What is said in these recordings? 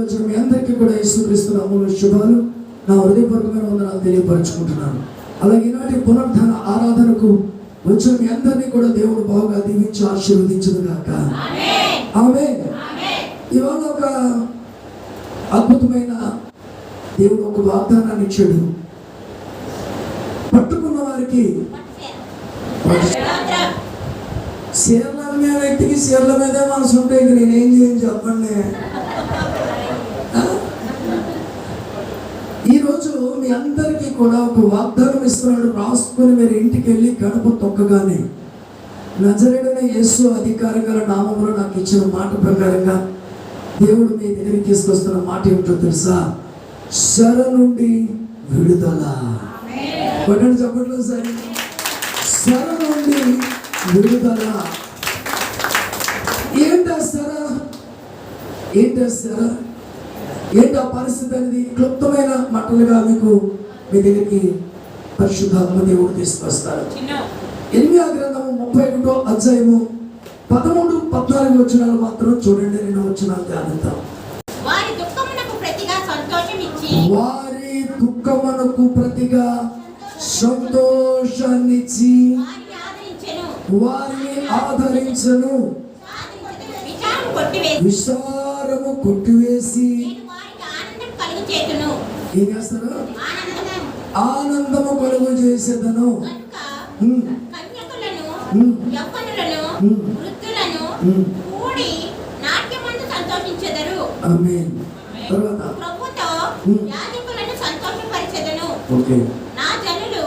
వచ్చిన మీ అందరికీ కూడా యేసుక్రీస్తు నామములో శుభాలు. నా హృదయపూర్వకమైన వందనాలు తెలియపరచుకుంటున్నాను. అలాగే ఈనాటి పునరుద్ధరణ ఆరాధనకు వచ్చిన మీ అందరినీ కూడా దేవుడు బాగా దీవించి ఆశీర్వదించదు గాక ఆమె ఇవాళ ఒక అద్భుతమైన దేవుడు ఒక వాగ్దానాన్ని ఇచ్చాడు. పట్టుకున్న వారికి చీరల అమ్మే వ్యక్తికి చీరల మీదే మనసు ఉంటే ఇంక నేనేం చేయను చెప్పండి? ఈరోజు మీ అందరికీ కూడా ఒక వాగ్దానం ఇస్తున్నాడు. రాసుకొని మీరు ఇంటికి వెళ్ళి గడప తొక్కగానే. నజరేడైన యేసు అధికారం గల నామంలో నాకు ఇచ్చిన మాట ప్రకారంగా దేవుడు మీ దగ్గరికి తీసుకొస్తున్న మాట ఏమిటో తెలుసా? శర నుండి విడుదల. పట్టండి చెప్పట్లు సరే. శర నుండి విడుదల. ఏంటారా ఏంట ఏంటి ఆ పరిస్థితి అనేది? క్లుప్తమైన మాటలుగా మీకు మీ దగ్గరికి పరిశుద్ధాత్మ దేవుడు తీసుకొస్తారు ఎనిమిది గ్రంథము ముప్పై ఒకటో అధ్యాయము పదమూడు పద్నాలుగు వచ్చినాలు మాత్రం చూడండి రెండు వచ్చినాలు ధ్యానిద్దాం. వారి దుఃఖమునకు ప్రతిగా సంతోషాన్నిచ్చి వారిని ఆదరించెను. వారిని ఆదరించను. విచారం కొట్టివేసి విశారము కొట్టివేసి నేను వారికి ఆనందం కలుగు చేతును. ఏం ఆనందం ఆనందము. కలుగు చేసేదను. కూడి నాట్యమందు సంతోషించెదరు. ఆమేన్. తర్వాత? ప్రభుతో ఉమ్. యాజకులను సంతోషపరిచెదను. ఓకే. నా జనులు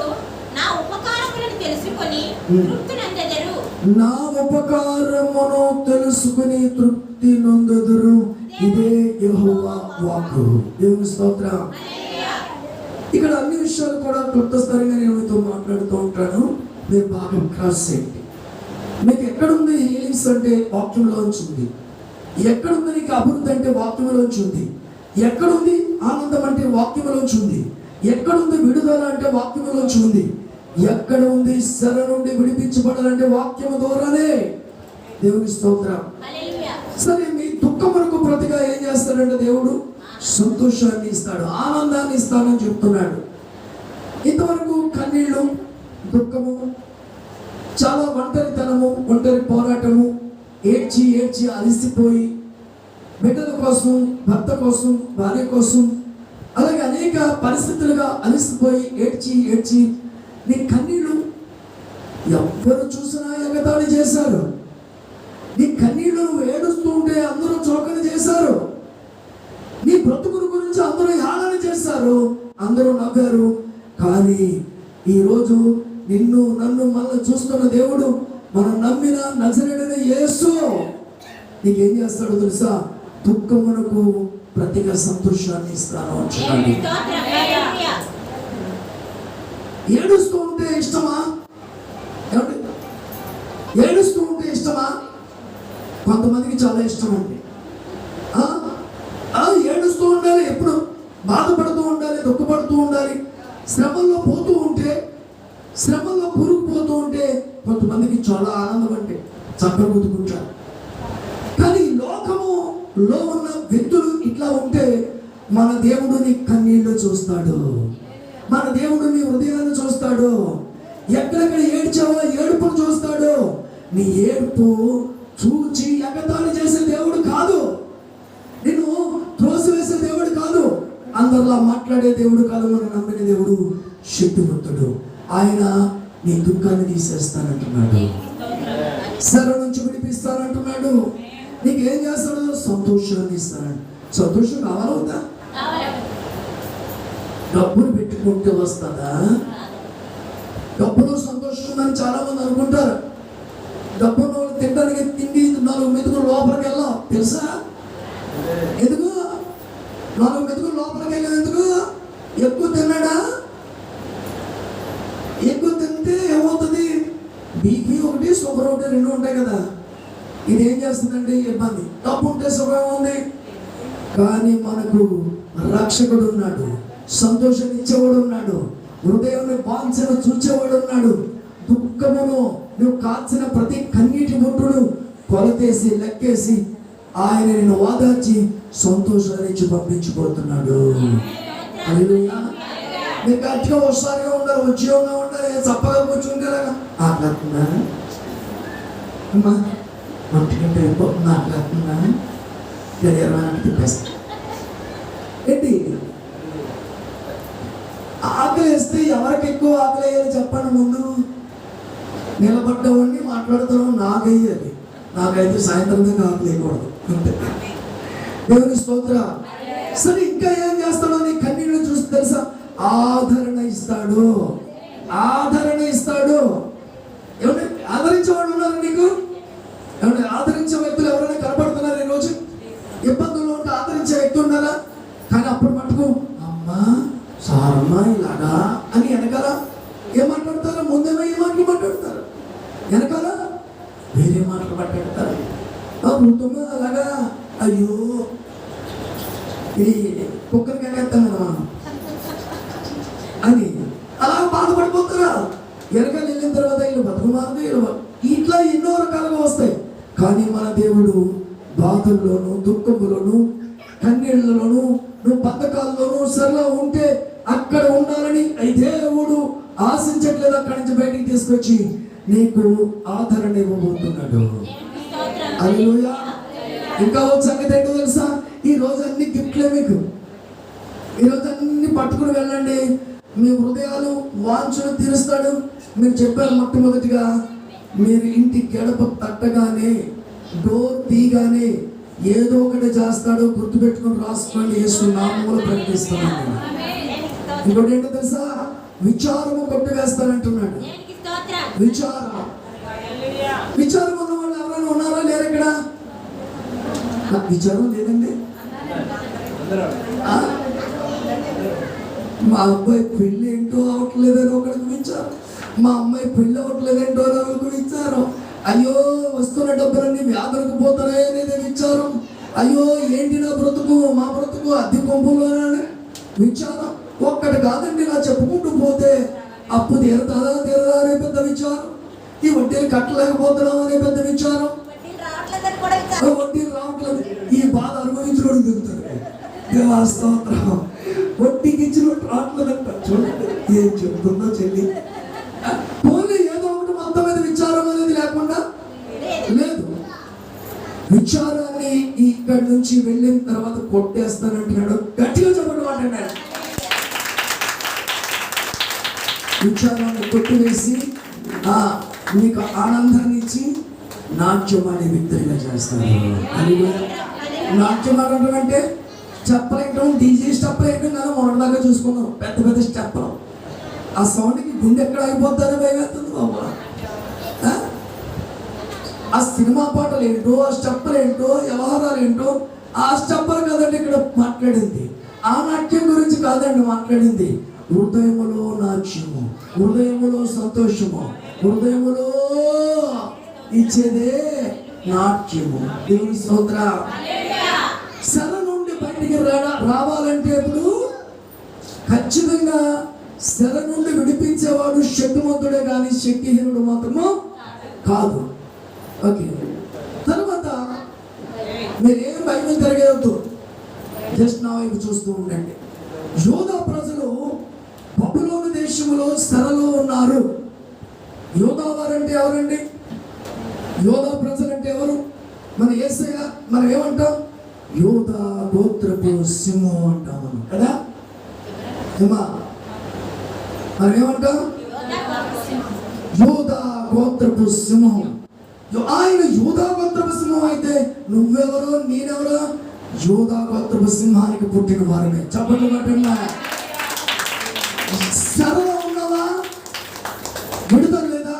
నా ఉపకారములను తెలుసుకొని ఉమ్. తృప్తినందెదరు. నా ఉపకారమును తెలుసుకుని తృప్తి నొందదురు. ఇదే యెహోవా వాక్కు. దేవుని స్తోత్రం. ఇక్కడ అన్ని విషయాలు కూడా క్లుప్త నేను మీతో మాట్లాడుతూ ఉంటాను. మీరు బాగా క్రాస్ చేయండి. మీకు ఎక్కడుంది హీలింగ్స్ అంటే వాక్యంలోంచి ఉంది? ఎక్కడుంది నీకు అభివృద్ధి అంటే వాక్యంలోంచి ఉంది? ఎక్కడుంది ఆనందం అంటే వాక్యంలోంచి ఉంది? ఎక్కడుంది విడుదల అంటే వాక్యంలోంచి ఉంది? ఎక్కడ ఉంది శర నుండి విడిపించబడాలంటే వాక్యము ద్వారానే. దేవుని స్తోత్రం హల్లెలూయా. సరే మీ దుఃఖమునకు ప్రతిగా ఏం చేస్తాడంటే దేవుడు సంతోషాన్ని ఇస్తాడు ఆనందాన్ని ఇస్తానని చెప్తున్నాడు. ఇంతవరకు కన్నీళ్ళు దుఃఖము చాలా ఒంటరితనము ఒంటరి పోరాటము ఏడ్చి ఏడ్చి అలసిపోయి బిడ్డల కోసం భర్త కోసం భార్య కోసం అలాగే అనేక పరిస్థితులుగా అలసిపోయి ఏడ్చి ఏడ్చి నీ కన్నీళ్ళు ఎవ్వరు చూసినా ఎగతాళి చేశారు. నీ కన్నీళ్ళు నువ్వు ఏడుస్తూ ఉంటే అందరూ చోకన చేశారు. నీ బ్రతుకుని గురించి అందరూ యాలన చేశారు అందరూ నవ్వారు. కానీ ఈరోజు నిన్ను నన్ను మళ్ళీ చూస్తున్న దేవుడు మనం నమ్మిన నజరేడైన యేసు. నీకేం చేస్తాడో తెలుసా? దుఃఖమునకు ప్రతిగా సంతోషాన్ని ఇస్తాను అంటున్నాడు ఏడుస్తూ ఉంటే ఇష్టమా? ఏడుస్తూ ఉంటే ఇష్టమా? కొంతమందికి చాలా ఇష్టం అండి ఆ? ఆ, ఏడుస్తూ ఉండాలి ఎప్పుడు బాధపడుతూ ఉండాలి దుఃఖపడుతూ ఉండాలి. శ్రమల్లో పోతూ ఉంటే శ్రమల్లో కూరుకుపోతూ ఉంటే కొంతమందికి చాలా ఆనందం అంటే చక్కగుతుకుంటారు కానీ లోకము లోకములో ఉన్న వ్యక్తులు ఇట్లా ఉంటే మన దేవుడిని కన్నీళ్ళు చూస్తాడు. మన దేవుడు నీ హృదయాన్ని చూస్తాడు. ఎక్కడెక్కడ ఏడ్చావో ఏడుపును చూస్తాడు. నీ ఏడుపు చూచి ఎగతాళి చేసే దేవుడు కాదు నిన్ను త్రోసివేసే దేవుడు కాదు అందరిలా మాట్లాడే దేవుడు కాదు నమ్మిన దేవుడు శక్తివంతుడు. ఆయన నీ దుఃఖాన్ని తీసేస్తానంటున్నాడు. శర నుంచి విడిపిస్తానంటున్నాడు. నీకు ఏం చేస్తాడు సంతోషాన్ని ఇస్తాడు సంతోషం కావాలా డబ్బులు పెట్టుకుంటే వస్తుందా? డబ్బులో సంతోషం ఉందని చాలా మంది అనుకుంటారు. డబ్బులు వాళ్ళు తినడానికి తిండి నాలుగు మెతుకులు లోపలికి వెళ్ళాం తెలుసా? ఎందుకు? నాలుగు మెతుకులు లోపలికి వెళ్ళేది ఎందుకు? ఎక్కువ తిన్నాడా? ఎక్కువ తింటే ఏమవుతుంది? బీపీ ఒకటి షుగర్ ఒకటి రెండు ఉంటాయి కదా. ఇది ఏం చేస్తుందండి? ఇబ్బంది. డబ్బు ఉంటే సుఖం ఉంది. కానీ మనకు రక్షకుడు ఉన్నాడు. సంతోషం ఇచ్చేవాడు ఉన్నాడు. హృదయాన్ని బాంచను చూచేవాడు ఉన్నాడు. దుఃఖమును నువ్వు కాల్చిన ప్రతి కన్నీటి బొట్టును కొలతేసి లెక్కేసి ఆయన నిన్ను ఓదార్చి సంతోషాన్ని ఇచ్చి పంపించిపోతున్నాడు మీరు గట్టిగా ఒకసారిగా ఉండాలి ఉద్యోగంగా ఉండాలి చప్పగా కూర్చుంటారా ఆకలిస్తుందా అమ్మా ఒంటికంటే అయిపోతుంది ఆకలిస్తుందా శరీరానికి బెస్ట్ ఏంటి? ఆకలి వేస్తే ఎవరికి ఎక్కువ ఆకలి వేయాలి చెప్పండి ముందు. నిలబడ్డవాడిని మాట్లాడుతున్నాం నాకయ్యాలి నాకైతే సాయంత్రం దాకా ఆకలి వేయకూడదు దేవుని స్తోత్ర. సరే ఇంకా ఏం చేస్తాడో నీ కన్నీళ్ళు చూసి తెలుసా? ఆదరణ ఇస్తాడు. ఆదరణ ఇస్తాడు. ఏమంటే ఆదరించేవాడు ఉన్నారు నీకు? ఏమంటే ఆదరించే వ్యక్తులు ఎవరైనా కనపడుతున్నారు ఈరోజు? ఇబ్బందుల్లో ఉంటే ఆదరించే వ్యక్తి ఉన్నారా కానీ అప్పుడు మటుకు అమ్మా సారమ్మ ఇలాగా? అని వెనకాల ఏం మాట్లాడతారు ముందేమో ఏ మాటలు మాట్లాడతారు వెనకాల వేరే మాటలు మాట్లాడతారు ఆ అలాగా అయ్యో. ఇది కుక్కరికి ఎగేస్తాం కదా? మనం అని అలా బాధపడిపోతారా? వెనకాల వెళ్ళిన తర్వాత వీళ్ళు బతుకుమారు వీళ్ళు ఇట్లా ఎన్నో రకాలుగా వస్తాయి. కానీ మన దేవుడు బాధల్లోనూ దుఃఖములోను కన్నీళ్ళలోను నువ్వు పథకాల్లోనూ సరళ ఉంటే అక్కడ ఉండాలని అయితే దేవుడు ఆశించట్లేదు అక్కడి నుంచి బయటికి తీసుకొచ్చి నీకు ఆదరణ ఇవ్వబోతున్నాడు. ఇంకా ఒక సంగతి ఏంటో తెలుసా? ఈ రోజు అన్ని గిఫ్ట్లే మీకు. ఈ రోజు అన్ని పట్టుకుని వెళ్ళండి. మీ హృదయాలు వాంఛలు తీరుస్తాడు. మీరు చెప్పారు మొట్టమొదటిగా మీరు ఇంటి గడప తట్టగానే డోర్ తీగానే ఏదో ఒకటి చేస్తాడు. గుర్తుపెట్టుకొని రాసుకోండి. యేసు నామములు ప్రకటిస్తున్నాను ఇంకోటి ఏంటో తెలుసా? విచారము కొట్టు వేస్తానంటున్నాడు. దేవునికి స్తోత్రం. విచారం. విచారం ఉన్న వాళ్ళు ఎవరైనా ఉన్నారా లేరు ఇక్కడ? నాకు విచారం లేదండి. మా అబ్బాయి పెళ్ళి ఏంటో అవ్వట్లేదని ఒకటి చూపించారు మా అమ్మాయి పెళ్ళి అవ్వట్లేదేంటో అని చూపించారు అయ్యో వస్తున్న డబ్బులన్నీ వ్యాధులకు పోతున్నాయని అనేది విచారం అయ్యో ఏంటి నా బ్రతుకు? మా బ్రతుకు అద్దె కొంపులోనే విచారం. ఒక్కటి కాదండి ఇలా చెప్పుకుంటూ పోతే అప్పు తీరతాదా తీరదా అనే పెద్ద విచారం. ఈ వడ్డీలు కట్టలేకపోతున్నాం అనే పెద్ద విచారం. వడ్డీలు రావట్లేదు. ఈ బాధ అనుభవించడం స్తోత్రం వడ్డీకి ఇచ్చినట్టు రావట్లేదంట. చూడండి ఏం చెప్తుందో చెల్లి. పోనీ ఏదో ఒకటి మొత్తం మీద విచారం అనేది లేకుండా? లేదు. విచారాన్ని ఇక్కడి నుంచి వెళ్ళిన తర్వాత కొట్టేస్తానంటున్నాడు. గట్టిగా చెప్పండి మాట్లాడాడు విచారాన్ని కొట్టివేసి ఆ మీకు ఆనందాన్ని ఇచ్చి నాట్యం అనే వ్యక్తిగా చేస్తాను అని నాట్యం ఆడటం అంటే చెప్పలేయటం డీజే స్టెప్ వేయటం కదా మొన్నదాకా చూసుకున్నాం. పెద్ద పెద్ద స్టెప్ ఆ సౌండ్కి గుండె ఎక్కడ అయిపోతారో భయమేస్తుంది బాబు. ఆ? ఆ సినిమా పాటలు ఏంటో ఆ స్టెప్పులు ఏంటో వ్యవహారాలు ఏంటో ఆ స్టెప్పులు కదండి ఇక్కడ మాట్లాడింది. ఆ నాట్యం గురించి కాదండి మాట్లాడింది. హృదయములో నాట్యము హృదయములో సంతోషము హృదయములో ఇచ్చేదే నాట్యము. దేవుని స్తోత్ర. సెల నుండి బయటికి రా- రావాలంటే ఇప్పుడు ఖచ్చితంగా సెల నుండి విడిపించేవాడు శక్తిమంతుడే కానీ శక్తిహీనుడు మాత్రము కాదు. ఓకే. తర్వాత మీరేం భయం తిరగవద్దు. జస్ట్ నా వైపు చూస్తూ ఉండండి. యోధ ప్రజలు బబులోను దేశంలో స్థలలో ఉన్నారు. యోధా వారంటే ఎవరండి? యోధా ప్రజలంటే ఎవరు? మన ఏసయ్య మనం ఏమంటాం? యోధా గోత్రపు సింహం అంటాం మనం కదా? ఏమా? మనం ఏమంటాం? యోధా గోత్రపు సింహం. ఆయన యోధా గోత్రపు సింహం అయితే నువ్వెవరో నేనెవరో? యోధా గోత్రపు సింహానికి పుట్టిన వారమే. చెప్పండి పట్టండి సరళ ఉన్నావా విడుదల లేదా?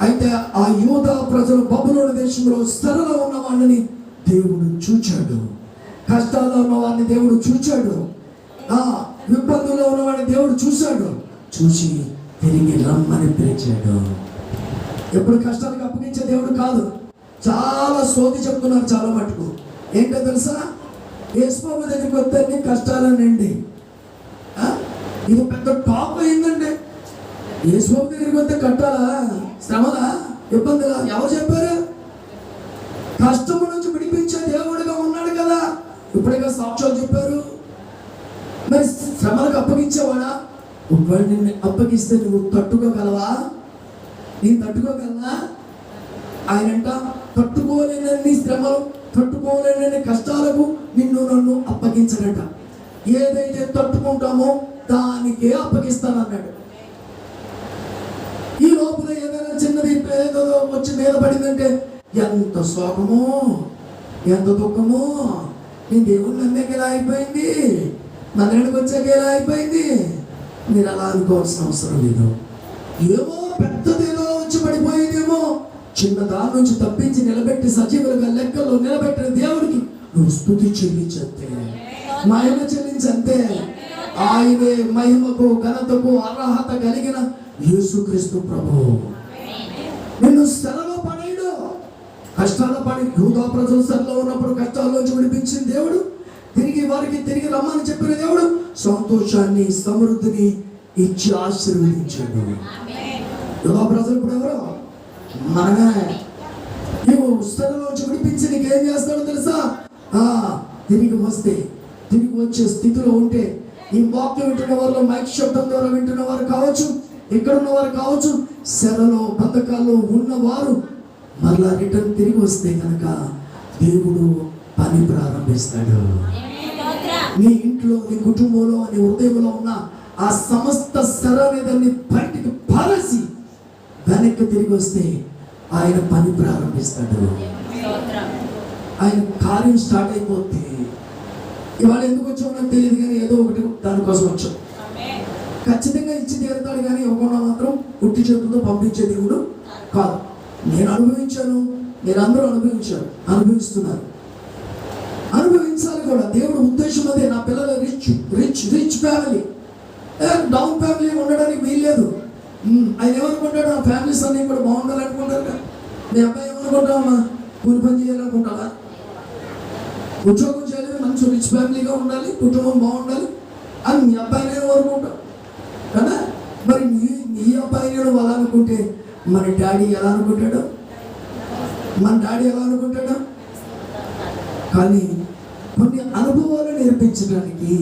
అయితే ఆ యువత ప్రజలు బబులోని దేశంలో సరళ ఉన్న వాళ్ళని దేవుడు చూచాడు. కష్టాల్లో ఉన్న వాడిని దేవుడు చూచాడు. ఆ ఇబ్బందుల్లో ఉన్నవాడిని దేవుడు చూశాడు. చూసి తిరిగి రమ్మని పిలిచాడు. ఎప్పుడు కష్టాలకు అప్పగించే దేవుడు కాదు. చాలా సోది చెప్తున్నారు చాలా మటుకు. ఏంటో తెలుసా? యేసుబాబు దగ్గరికి వస్తే అన్ని కష్టాలనండి ఇది పెద్ద టాప్ అయిందండి యేసుబాబు దగ్గరికి వస్తే కట్టాలా? శ్రమలా? ఇబ్బందిలా? ఎవరు చెప్పారు? కష్టము నుంచి విడిపించే కదా. ఇప్పుడేగా సాక్ష్యాలు చెప్పారు. మరి శ్రమలకు అప్పగించేవాడా? ఒకవేళ నిన్ను అప్పగిస్తే నువ్వు తట్టుకోగలవా? నేను తట్టుకోగలనా? ఆయనంట తట్టుకోలేనన్ని శ్రమలు తట్టుకోలేనన్ని కష్టాలకు నిన్ను నన్ను అప్పగించడట. ఏదైతే తట్టుకుంటామో దానికే అప్పగిస్తానన్నాడు. ఈ లోపల ఏదైనా చిన్నది ఏదో వచ్చి మీద పడిందంటే ఎంత శోకమో ఎంత దుఃఖమో. నేను దేవుడు నమ్మేకి ఇలా అయిపోయింది? నన్నడికి వచ్చాక ఇలా అయిపోయింది? నేను అలా అనుకోవాల్సిన అవసరం లేదు. ఏమో పెద్దదేదో వచ్చి పడిపోయిందేమో. చిన్న దాని నుంచి తప్పించి నిలబెట్టి సజీవులుగా లెక్కల్లో నిలబెట్టిన దేవుడికి నువ్వు స్థుతి చెల్లించంతే మహిమ చెల్లించంతే ఆయనే మహిమకు ఘనతకు అర్హత కలిగిన యేసుక్రీస్తు ప్రభు. నిన్ను శ్రమలో పడేయడు. కష్టాల పడి యూదా ప్రజలు శ్రమలో ఉన్నప్పుడు కష్టాల్లోంచి విడిపించిన దేవుడు తిరిగి వారికి తిరిగి రమ్మని చెప్పిన దేవుడు సంతోషాన్ని సమృద్ధిని ఇచ్చి ఆశీర్వదించాడు. యూదా ప్రజలు ఇప్పుడు ఎవరు? మనమే. నీవు శ్రమలోంచి విడిపించి నీకేం చేస్తాడో తెలుసా? ఆ తిరిగి వస్తే తిరిగి వచ్చే స్థితిలో ఉంటే ఈ వాక్యం వింటున్న వారిలో మైక్ శబ్దం ద్వారా వింటున్న వారు కావచ్చు ఇక్కడ ఉన్న వారు కావచ్చు శరలో బంధకాల్లో ఉన్నవారు మరలా రిటర్న్ తిరిగి వస్తే కనుక దేవుడు పని ప్రారంభిస్తాడు. నీ ఇంట్లో నీ కుటుంబంలో నీ హృదయంలో ఉన్న ఆ సమస్త శర దాన్ని బయటికి పారేసి వెనక్కి తిరిగి వస్తే ఆయన పని ప్రారంభిస్తాడు. ఆయన కార్యం స్టార్ట్ అయిపోద్ది ఇవాళ ఎందుకు వచ్చామో నాకు తెలియదు కానీ ఏదో ఒకటి దానికోసం వచ్చాం. ఖచ్చితంగా ఇచ్చి తీరుతాడు కానీ ఇవ్వకుండా మాత్రం పుట్టి చేతులతో పంపించే దేవుడు కాదు. నేను అనుభవించాను నేను అందరూ అనుభవించాను అనుభవిస్తున్నారు. అనుభవించాలి కూడా. దేవుడు ఉద్దేశం అదే నా పిల్లలు rich rich rich family down family ఉండడానికి వీల్లేదు. ఆయన ఏమనుకుంటాడు? నా ఫ్యామిలీస్ అన్ని కూడా బాగుండాలి అనుకుంటారు కదా. మీ అబ్బాయి ఏమనుకుంటామా కూలి పని చేయాలనుకుంటారా ఉద్యోగం మంచి రిచ్ ఫ్యామిలీగా ఉండాలి కుటుంబం బాగుండాలి. అని మీ అబ్బాయి కోరుకుంటాం కదా? మరి నీ నీ అబ్బాయి నేను అలా అనుకుంటే మన డాడీ ఎలా అనుకుంటాడు? మన డాడీ ఎలా అనుకుంటాడు? కానీ కొన్ని అనుభవాలు నేర్పించడానికి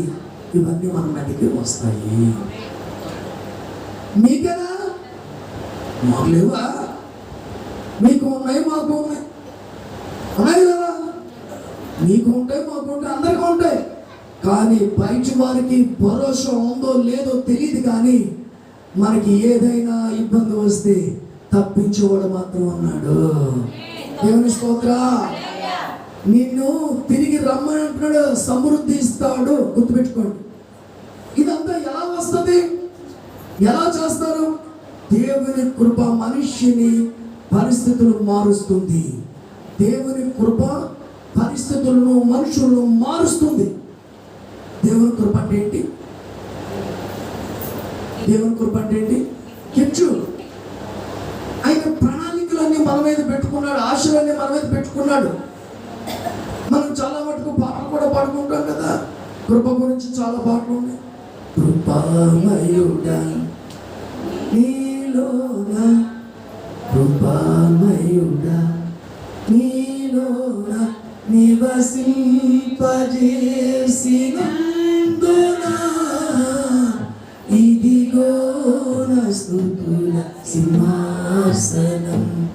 ఇవన్నీ మన మధ్యకి వస్తాయి. మీకనా? మాకు లేవా? మీకు ఉన్నాయి మాకు ఉన్నాయి. ఉన్నాయి? నీకు ఉంటాయి మాకు ఉంటాయి అందరికీ ఉంటాయి. కానీ బయట వారికి భరోసా ఉందో లేదో తెలియదు కానీ మనకి ఏదైనా ఇబ్బంది వస్తే తప్పించేవాడు మాత్రం అన్నాడు దేవుని స్తోత్ర. నిన్ను తిరిగి రమ్మని అంటున్నాడు సమృద్ధి ఇస్తాడు గుర్తుపెట్టుకోండి. ఇదంతా ఎలా వస్తుంది? ఎలా చేస్తారు? దేవుని కృప మనిషిని పరిస్థితులు మారుస్తుంది. దేవుని కృప పరిస్థితులను మనుషులను మారుస్తుంది. దేవుని కృప అంటే ఏంటి? దేవుని కృప అంటే ఏంటి? కిచ్చు ఆయన ప్రణాళికలన్నీ మన మీద పెట్టుకున్నాడు ఆశలన్నీ మన మీద పెట్టుకున్నాడు. మనం చాలా మటుకు పాటలు కూడా పాడుకుంటాం కదా. కృప గురించి చాలా పాటలు ఉన్నాయి. కృపామయుడా నీలోన? కృపామయుడా నీలోన? నివసింపజేసినందున ఇదిగో నా స్తుతుల సింహాసనం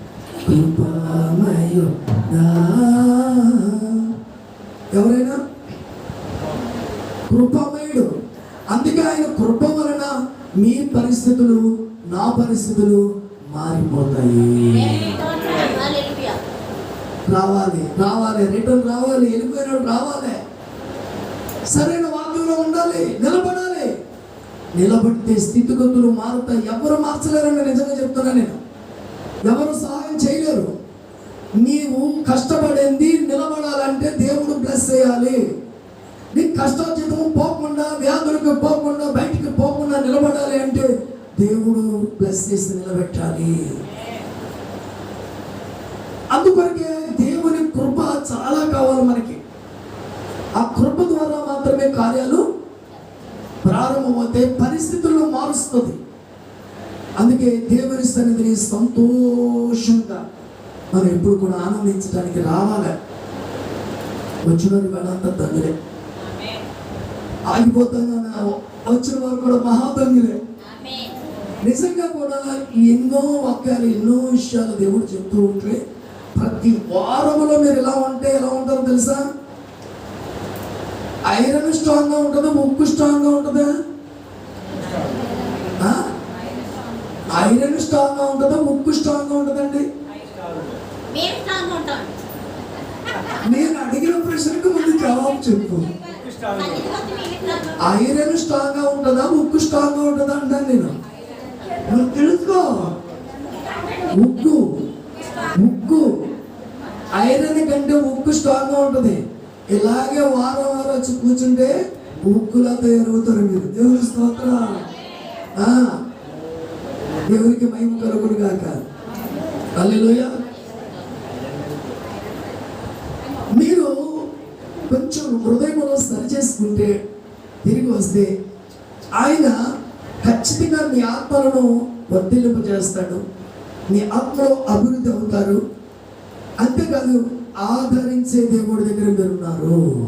కృపామయుడా. ఎవరైనా? కృపమయుడు. అందుకే ఆయన కృప వలన మీ పరిస్థితులు నా పరిస్థితులు మారిపోతాయి. రావాలి రావాలి రిటర్న్ రావాలి వెళ్ళిపోయినాడు రావాలి. సరైన వాక్యంలో ఉండాలి నిలబడాలి. నిలబడితే స్థితిగతులు మారుతాయి. ఎవరు మార్చలేరని నిజంగా చెప్తున్నా నేను. ఎవరు సహాయం చేయలేరు. నీవు కష్టపడింది నిలబడాలంటే దేవుడు బ్లెస్ చేయాలి. నీ కష్టార్జితం పోకుండా వ్యాధులకు పోకుండా బయటికి పోకుండా నిలబడాలి అంటే దేవుడు బ్లెస్ చేసి నిలబెట్టాలి. అందుకొరకే దేవుని కృప చాలా కావాలి మనకి. ఆ కృప ద్వారా మాత్రమే కార్యాలు ప్రారంభమవుతాయి పరిస్థితులను మారుస్తుంది. అందుకే దేవుని సన్నిధిని సంతోషంగా మనం ఎప్పుడు కూడా ఆనందించడానికి రావాలి. వచ్చిన వారి వాళ్ళంతా తండ్రి. ఆగిపోతానన్న వచ్చిన వారు కూడా ఆమేన్. నిజంగా కూడా ఎన్నో వాక్యాలు ఎన్నో విషయాలు దేవుడు చెప్తూ ఉంటే ప్రతి వారములో మీరు ఎలా ఉంటే ఎలా ఉంటారో తెలుసా? ఐరన్ స్ట్రాంగ్గా ఉంటుందా? ఉక్కు స్ట్రాంగ్గా ఉంటుందా? ఐరన్ స్ట్రాంగ్గా ఉంటుందా ఉక్కు స్ట్రాంగ్గా ఉంటుందండి నేను అడిగిన ప్రశ్నకు ముందు జవాబు చెప్పు. ఐరన్ స్ట్రాంగ్గా ఉంటుందా? ఉక్కు స్ట్రాంగ్గా ఉంటుందా అంటాను నేను. నువ్వు తెలుసుకో. ఉక్కు ఉక్కు ఐరన్ కంటే ఉక్కు స్ట్రాంగ్గా ఉంటుంది. ఇలాగే వారం వారం వచ్చి కూర్చుంటే ఉక్కులతో ఎరుగుతారు మీరు. దేవుని స్తోత్ర. దేవునికి మహిమ కలుగుడు కాక అల్లెలోయ మీరు కొంచెం హృదయంలో సరి చేసుకుంటే తిరిగి వస్తే ఆయన ఖచ్చితంగా మీ ఆత్మలను చేస్తాడు మీ ఆత్మలో అభివృద్ధి అవుతారు. అంతేకాదు ఆదరించే దేవుడి దగ్గర మీరు ఉన్నారు.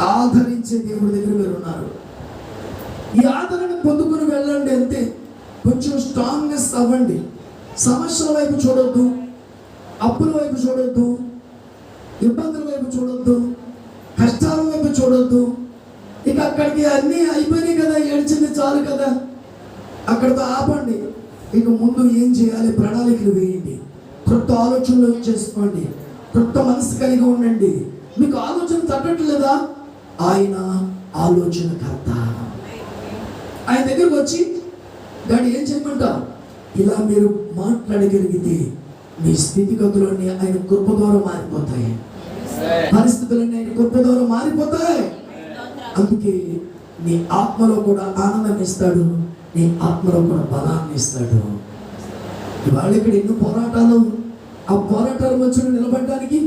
ఆదరించే దేవుడి దగ్గర మీరు ఉన్నారు. ఈ ఆదరణ పొందుకుని వెళ్ళండి అంతే. కొంచెం స్ట్రాంగ్నెస్ అవ్వండి. సమస్యల వైపు చూడొద్దు. అప్పుల వైపు చూడొద్దు. ఇబ్బందుల వైపు చూడొద్దు. కష్టాల వైపు చూడొద్దు. ఇక అక్కడికి అన్నీ అయిపోయినాయి కదా ఏడ్చింది చాలు కదా. అక్కడితో ఆపండి. ఇక ముందు ఏం చేయాలి? ప్రణాళికలు వేయండి. కొత్త ఆలోచనలు చేసుకోండి. కొత్త మనసు కలిగి ఉండండి. మీకు ఆలోచన తగ్గట్లేదా? ఆయన ఆలోచనకర్త. ఆయన దగ్గరకు వచ్చి దాన్ని ఏం చేయమంటావు ఇలా మీరు మాట్లాడగలిగితే మీ స్థితిగతులన్నీ ఆయన కృప ద్వారా మారిపోతాయి. పరిస్థితులన్నీ ఆయన కృప ద్వారా మారిపోతాయి. అందుకే నీ ఆత్మలో కూడా ఆనందం ఇస్తాడు. నీ ఆత్మలో కూడా బలాన్ని ఇస్తాడు. ఇవాళ ఇక్కడ ఎన్నో పోరాటాలు ఆ పోరాటాల మధ్యలో నిలబడడానికి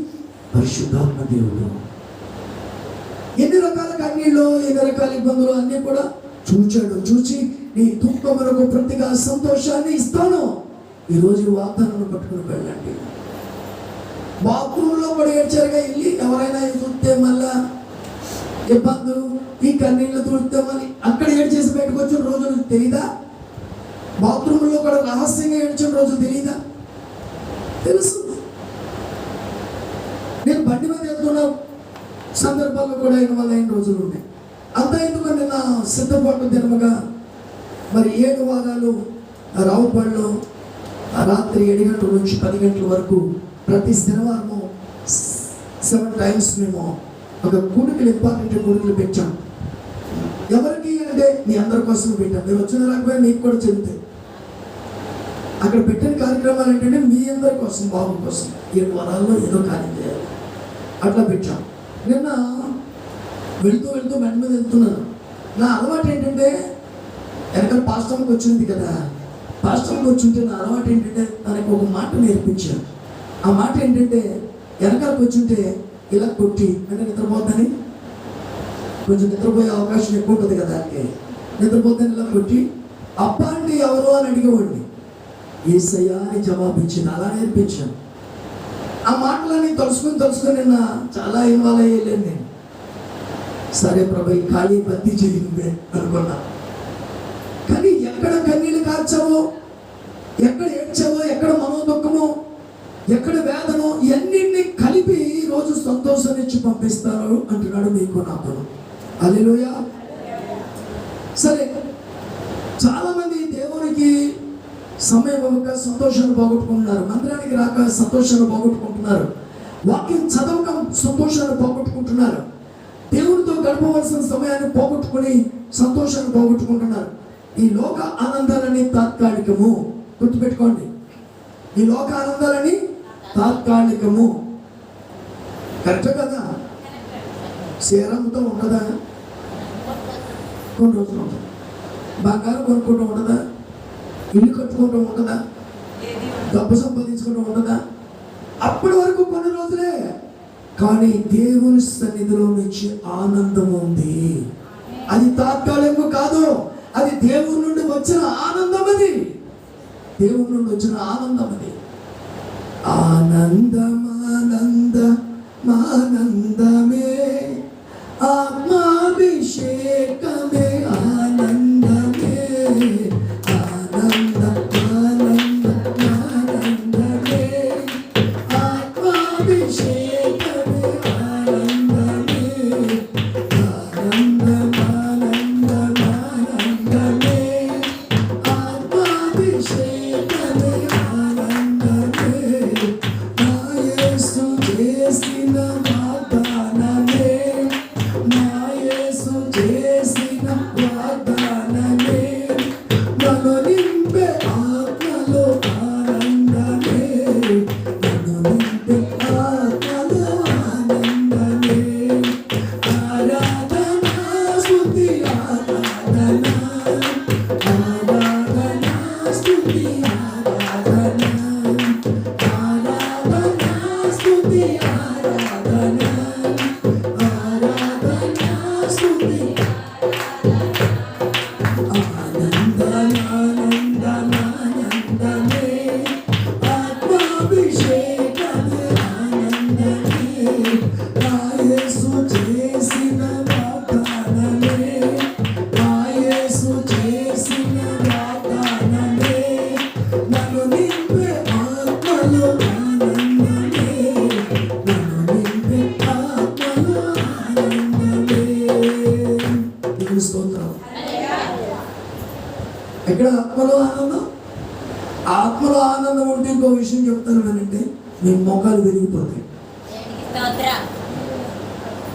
పరిశుద్ధాత్మ దేవుడు. ఎన్ని రకాల కన్నీళ్ళు ఎన్ని రకాల ఇబ్బందులు అన్నీ కూడా చూచాడు. చూచి నీ దుఃఖములకు ప్రతిగా సంతోషాన్ని ఇస్తాను. ఈరోజు ఈ వాగ్దానాన్ని పట్టుకుని వెళ్ళండి. బాత్రూంలో కూడా ఏడ్చారుగా వెళ్ళి ఎవరైనా చూస్తే మళ్ళా ఇబ్బందులు ఈ కన్నీళ్ళు తుడితే మళ్ళీ అక్కడ ఏడ్చేసి బయటకు వచ్చిన రోజులు తెలీదా? బాత్రూంలో కూడా రహస్యంగా ఏడ్చిన రోజు తెలీదా? తెలుసు. నేను బండి మీద వెళ్తున్న సందర్భాల్లో కూడా ఆయన వల్ల అయిన రోజులు ఉన్నాయి అంత ఎందుకు నిన్న సిద్ధపాటు దినముగా మరి ఏడు వారాలు రావుపళ్ళు రాత్రి ఏడు గంటల నుంచి పది గంటల వరకు ప్రతి శనివారము సెవెన్ టైమ్స్ మేము ఒక కూడికలు ఇంపార్టెంట్ కూడికలు పెట్టాం. ఎవరికి అంటే మీ అందరి కోసం పెట్టాం. మీరు వచ్చిన రాకపోయినా మీకు కూడా చెబుతాయి అక్కడ పెట్టిన కార్యక్రమాలు ఏంటంటే మీ అందరి కోసం బాబు కోసం. ఏడు వరాల్లో ఏదో కార్యం చేయాలి. అట్లా పెట్టాం. నిన్న వెళుతూ వెళుతూ బండి మీద వెళ్తున్నాను. నా అలవాటు ఏంటంటే వెనకాల పాస్టర్కి వచ్చింది కదా. పాస్టర్కి వచ్చింటే నా అలవాటు ఏంటంటే తనకు ఒక మాట నేర్పించాను. ఆ మాట ఏంటంటే వెనకాలకు వచ్చింటే ఇలా కొట్టి అంటే నిద్రపోద్దని? కొంచెం నిద్రపోయే అవకాశం ఎక్కువ ఉంటుంది కదా దానికి. నిద్రపోద్దని ఇలా కొట్టి అప్ప అంటే ఎవరు? అని అడిగేవాడిని. ఏసయ్యా అని జవాబు ఇచ్చింది అలా నేర్పించాను ఆ మాటలన్నీ తలుసుకుని తలుసుకుని నిన్న చాలా ఇన్వాల్వ్ అయ్యలేను నేను. సరే ప్రభు ఖాళీ పత్తి చేయిందే అనుకున్నా. కానీ ఎక్కడ కన్నీళ్ళు కాచావో ఎక్కడ ఏడ్చావో ఎక్కడ మనోదుఖమో ఎక్కడ వేదనో ఇవన్నింటినీ కలిపి ఈ రోజు సంతోషాన్ని ఇచ్చి పంపిస్తారు అంటున్నాడు మీకు నాకు అల్లెలోయ సరే చాలా మంది దేవునికి సమయం ఇవ్వక సంతోషాన్ని పోగొట్టుకుంటున్నారు. మందిరానికి రాక సంతోషాన్ని పోగొట్టుకుంటున్నారు. వాక్యం చదవక సంతోషాన్ని పోగొట్టుకుంటున్నారు. దేవుడితో గడపవలసిన సమయాన్ని పోగొట్టుకుని సంతోషాన్ని పోగొట్టుకుంటున్నారు. ఈ లోక ఆనందాలని తాత్కాలికము. గుర్తుపెట్టుకోండి. ఈ లోక ఆనందాలని తాత్కాలికము. కరెక్ట్ కదా? సేరంతో ఉండదా కొన్ని రోజులు ఉంటుంది. బంగారం కొనుక్కుంటూ ఉండదా ఇల్లు కట్టుకోవడం ఉండదా డబ్బు సంపాదించుకోవడం ఉండదా అప్పటి వరకు కొన్ని రోజులే. కానీ దేవుని సన్నిధిలో నుంచి ఆనందం ఉంది. అది తాత్కాలికం కాదు. అది దేవుని నుండి వచ్చిన ఆనందం అది. దేవుని నుండి వచ్చిన ఆనందం అది. ఆనందమానంద మానందమే ఆత్మాభిషేకమే.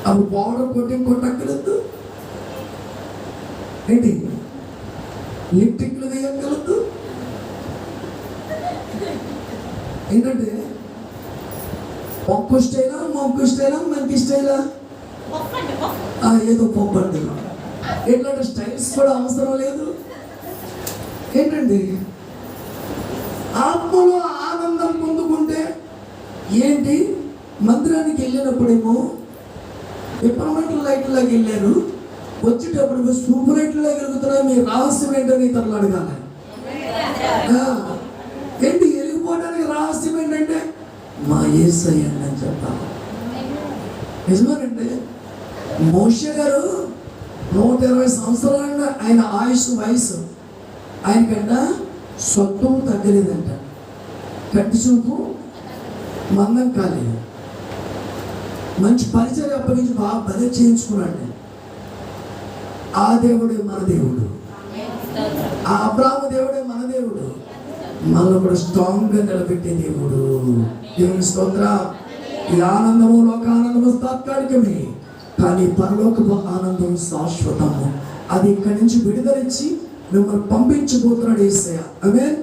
అప్పుడు పౌడర్ కొట్టి కొట్టక్కర్లేదు ఏంటి? లిప్టిక్లు వేయక్కర్లేదు ఏంటంటే పప్పు స్టైలా మొక్కు స్టైలా మనకి స్టైలా? ఏదో పప్పు. అండి ఎట్లాంటి స్టైల్స్ కూడా అవసరం లేదు. ఏంటండి ఆత్మలో ఆనందం పొందుకుంటే ఏంటి? మందిరానికి వెళ్ళినప్పుడేమో విప్రమెంటల్ లైట్లాగా వెళ్ళారు. వచ్చేటప్పుడు సూపర్ లైట్లాగా వెలుగుతున్నా మీ రహస్యం ఏంటని ఇతరులు అడగాలి. ఏంటి? వెలిగిపోవడానికి రహస్యం ఏంటంటే మా ఏసయ్యండి అని చెప్పాలి. నిజమేనండి. మోష గారు నూట ఇరవై సంవత్సరాల ఆయన ఆయుష్ వయసు ఆయనకంట స్వత్వం తగ్గలేదంట. కంటి చూపు మందం కాలేదు. మంచి పరిచయం అప్పగించి బాగా బలి చేయించుకున్నాడు ఆ దేవుడే మన దేవుడు. ఆ అబ్రాహ్మ దేవుడే మన దేవుడు. మనల్ని కూడా స్ట్రాంగ్గా నిలబెట్టే దేవుడు. దేవుని స్తోత్ర. ఈ ఆనందము లోకానందము తాత్కాలికమే. కానీ పరలోకపు ఆనందం శాశ్వతము. అది ఇక్కడి నుంచి విడుదలిచ్చి మిమ్మల్ని పంపించబోతున్నాడు ఏసయ్య. ఆమె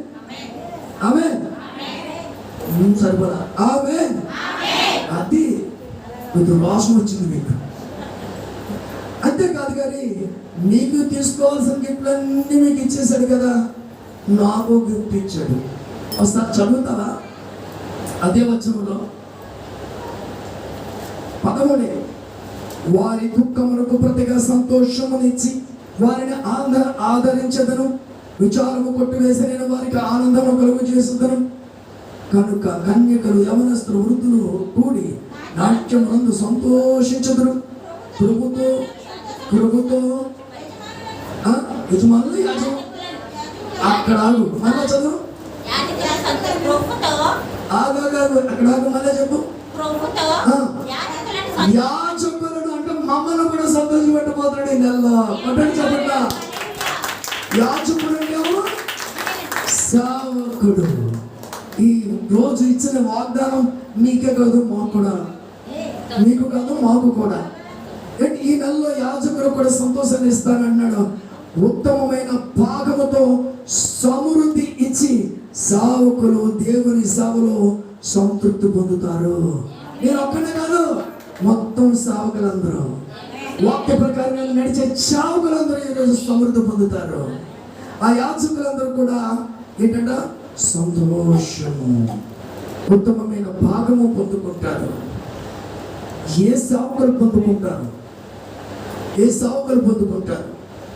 ఆమె ఆమె అది కొంచెం వాసన వచ్చింది మీకు. అంతేకాదు కానీ నీకు తీసుకోవాల్సిన గిఫ్ట్లన్నీ మీకు ఇచ్చేసాడు కదా. నాకు గిఫ్ట్ ఇచ్చాడు. ఒకసారి చదువుతారా అదే వచ్చంలో పదమునే వారి దుఃఖమునకు ప్రతిగా సంతోషమునిచ్చి వారిని ఆంధ్ర ఆదరించదను. విచారము కొట్టివేసి నేను వారికి ఆనందము కలుగు చేసేదను కనుక కన్యకలు యవనస్తులు వృద్ధులు కూడి నాట్యమునందు సంతోషించదురు ప్రభుతో ప్రభుతో యజమానులు యాజమానులు అక్కడ ఆగు. మళ్ళా చదువు. ఆగాగాగు అక్కడ ఆగు మళ్ళా చెప్పు. యాజకులను అంటే మమ్మల్ని కూడా సంతోష పెట్టబోతున్నాడు ఈ నెలలో. కొట్టండి చెప్పండి యాజకుడు అంటే ఎవరు? సేవకుడు. ఈ రోజు ఇచ్చిన వాగ్దానం మీకే కాదు మాకు కూడా. మీకు కాదు మాకు కూడా. ఈ నెలలో యాజకుడు కూడా సంతోషాన్ని ఇస్తానన్నాడు ఉత్తమమైన భాగముతో సమృద్ధి ఇచ్చి సావుకులు దేవుని సావులో సంతృప్తి పొందుతారు. నేను ఒక్కనే కాదు మొత్తం సావుకులందరూ. వాక్య ప్రకారం నడిచే చావుకులందరూ ఈరోజు సమృద్ధి పొందుతారు. ఆ యాచకులందరూ కూడా ఏంటంటే సంతోషము ఉత్తమమైన భాగము పొందుకుంటారు. ఏ సావుకలు పొందుకుంటారు ఏ సావుకలు పొందుకుంటారు